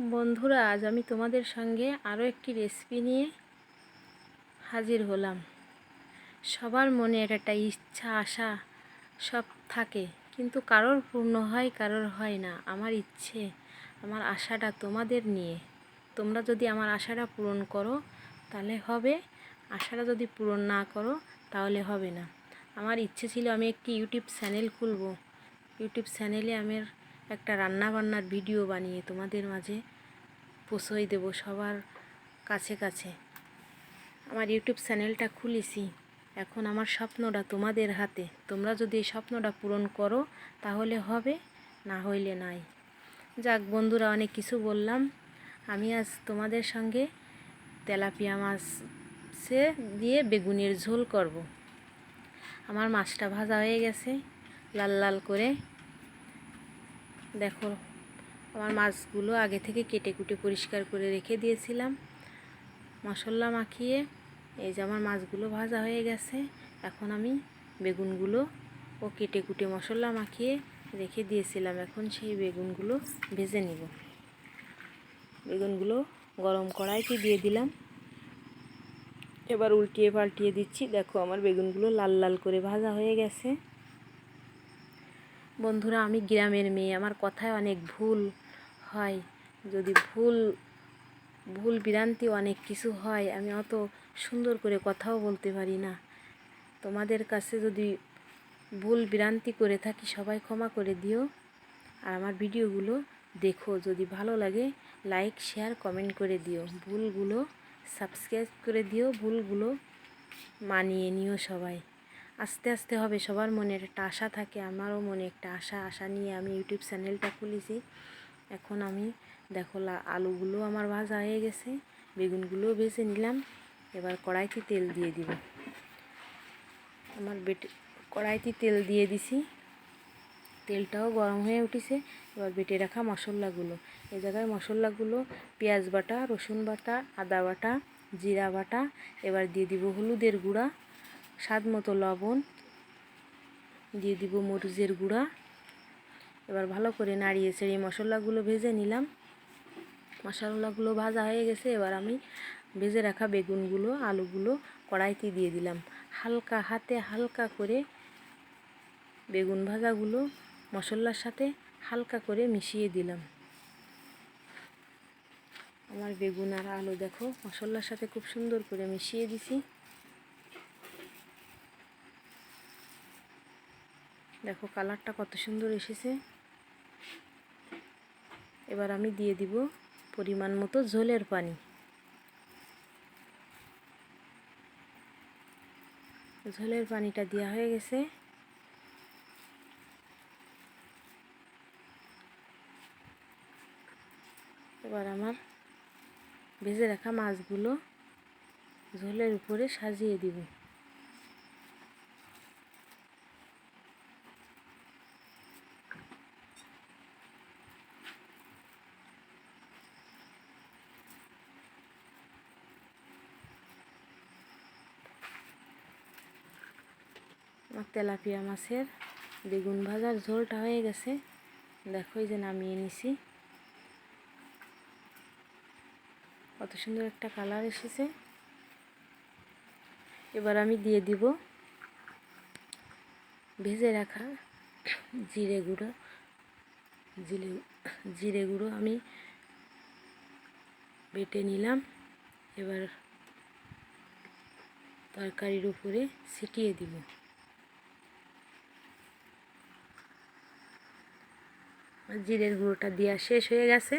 বন্ধুরা, আজ আমি তোমাদের সঙ্গে আরও একটি রেসিপি নিয়ে হাজির হলাম। সবার মনে একটা ইচ্ছা, আশা সব থাকে, কিন্তু কারোর পূর্ণ হয়, কারোর হয় না। আমার ইচ্ছে, আমার আশাটা তোমাদের নিয়ে। তোমরা যদি আমার আশাটা পূরণ করো, তাহলে হবে। আশাটা যদি পূরণ না করো, তাহলে হবে না। আমার ইচ্ছে ছিল আমি একটি ইউটিউব চ্যানেল খুলব। ইউটিউব চ্যানেলে আমার একটা রান্না বান্নার ভিডিও বানিয়ে তোমাদের মাঝে পৌঁছই দেব সবার কাছে কাছে। আমার ইউটিউব চ্যানেলটা খুলেছি, এখন আমার স্বপ্নটা তোমাদের হাতে। তোমরা যদি এই স্বপ্নটা পূরণ করো, তাহলে হবে, না হইলে নাই। যাক বন্ধুরা, অনেক কিছু বললাম। আমি আজ তোমাদের সঙ্গে তেলাপিয়া মাছ দিয়ে বেগুনের ঝোল করব। আমার মাছটা ভাজা হয়ে গেছে, লাল লাল করে। দেখো, আমার মাছগুলো আগে থেকে কেটে কুটে পরিষ্কার করে রেখে দিয়েছিলাম। মশলা মাখিয়ে এই যে আমার মাছগুলো ভাজা হয়ে গেছে, এখন আমি বেগুনগুলো ও কেটে কুটে মশলা মাখিয়ে রেখে দিয়েছিলাম। এখন সেই বেগুনগুলো ভেজে নিব। বেগুনগুলো গরম কড়াইতে দিয়ে দিলাম। এবার উল্টিয়ে পাল্টিয়ে দিচ্ছি। দেখো, আমার বেগুনগুলো লাল লাল করে ভাজা হয়ে গেছে। বন্ধুরা, আমি গ্রামের মেয়ে, আমার কথায় অনেক ভুল হয়। যদি ভুল ভুল বিরান্তি অনেক কিছু হয়, আমি অত সুন্দর করে কথাও বলতে পারি না। তোমাদের কাছে যদি ভুল বিরান্তি করে থাকি, সবাই ক্ষমা করে দিও। আর আমার ভিডিওগুলো দেখো, যদি ভালো লাগে, লাইক, শেয়ার, কমেন্ট করে দিও। ভুলগুলো সাবস্ক্রাইব করে দিও, ভুলগুলো মানিয়ে নিও সবাই। আস্তে আস্তে হবে, সবার মনে একটা আশা থাকে, আমারও মনে একটা আশা আশা নিয়ে আমি ইউটিউব চ্যানেলটা খুলেছি। এখন আমি দেখো আলুগুলো আমার ভাজা হয়ে গেছে, বেগুনগুলোও ভেজে নিলাম, এবার কড়াইতে তেল দিয়ে দিব। আমার বেটে, কড়াইতে তেল দিয়ে দিছি, তেলটাও গরম হয়ে উঠেছে, এবার বেটে রাখা মশলাগুলো। এ জায়গায় মশলাগুলো পেঁয়াজ বাটা, রসুন বাটা, আদা বাটা, জিরা বাটা, এবার দিয়ে দিব হলুদের গুঁড়া স্বাদ মতো লবণ দিয়ে দিব মরিচের গুঁড়া। এবার ভালো করে নাড়িয়ে ছেড়ে মশলাগুলো ভেজে নিলাম। মশলাগুলো ভাজা হয়ে গেছে, এবার আমি ভেজে রাখা বেগুনগুলো, আলুগুলো কড়াইতে দিয়ে দিলাম। হালকা হাতে হালকা করে বেগুন ভাজাগুলো মশলার সাথে হালকা করে মিশিয়ে দিলাম। আমার বেগুন আর আলু দেখো, মশলার সাথে খুব সুন্দর করে মিশিয়ে দিছি। দেখো কালারটা কত সুন্দর এসেছে। এবার আমি দিয়ে দিব পরিমাণ মতো ঝোলের পানি। ঝোলের পানিটা দেওয়া হয়ে গেছে। এবার আমার ভেজে রাখা মাছগুলো ঝোলের উপরে সাজিয়ে দিব। আমার তেলাপিয়া মাছের বেগুন ভাজার ঝোলটা হয়ে গেছে। দেখো যে নামিয়ে নিছি। কত সুন্দর একটা কালার এসেছে। এবার আমি দিয়ে দিব ভেজে রাখা জিরে গুঁড়ো। জিরে জিরে গুঁড়ো আমি বেটে নিলাম। এবার তরকারির উপরে ছিটিয়ে দিব। জিরের গুঁড়োটা দেওয়া শেষ হয়ে গেছে।